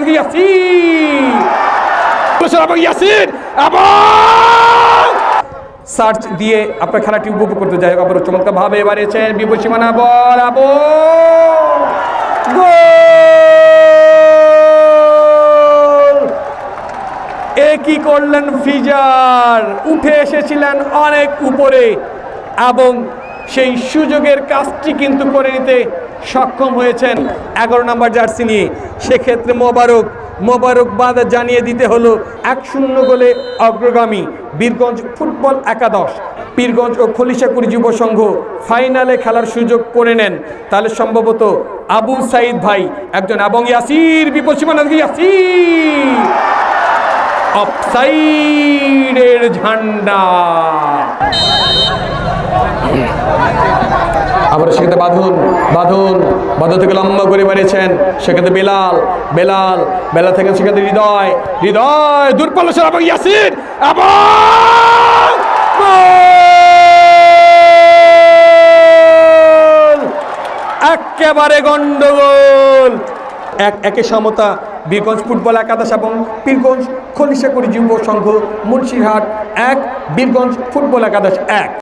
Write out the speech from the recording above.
দিকে ইয়াসিন! বসে এবং ইয়াসিন, এবং সার্চ দিয়ে আপনার খেলাটি উপভোগ করতে যাই আবার চমৎকার ভাবে বাড়িয়েছেন বিপদ সীমানা, বল আবো এ কি করলেন ফিজার? উঠে এসেছিলেন অনেক উপরে, এবং সেই সুযোগের কাজটি কিন্তু করে নিতে সক্ষম হয়েছেন এগারো নম্বর জার্সি নিয়ে। সেক্ষেত্রে মোবারক মোবারকবাদ জানিয়ে দিতে হলো এক শূন্য গোলে অগ্রগামী বীরগঞ্জ ফুটবল একাদশ। পীরগঞ্জ ও খলিশাকুড়ি যুব সংঘ ফাইনালে খেলার সুযোগ করে নেন। তাহলে সম্ভবত আবু সাইদ ভাই একজন এবং ইয়াসির বিপসীমানা ইয়াসির। ঝান্ডা। আবার সেক্ষেত্রে বাঁধুন বাঁধুন। বাঁধুন থেকে লম্বা করে বাড়িয়েছেন সেক্ষেত্রে বেলাল বেলাল বেলা থেকে সেক্ষেত্রে হৃদয় হৃদয় দূরপাল্লা এবং ইয়াসির এবং একেবারে গন্ডগোল! এক, একে সমতা, বীরগঞ্জ ফুটবল একাদশ এবং বীরগঞ্জ খলিশাকুড়ি যুব সংঘ মুন্সিরহাট এক, বীরগঞ্জ ফুটবল একাদশ এক।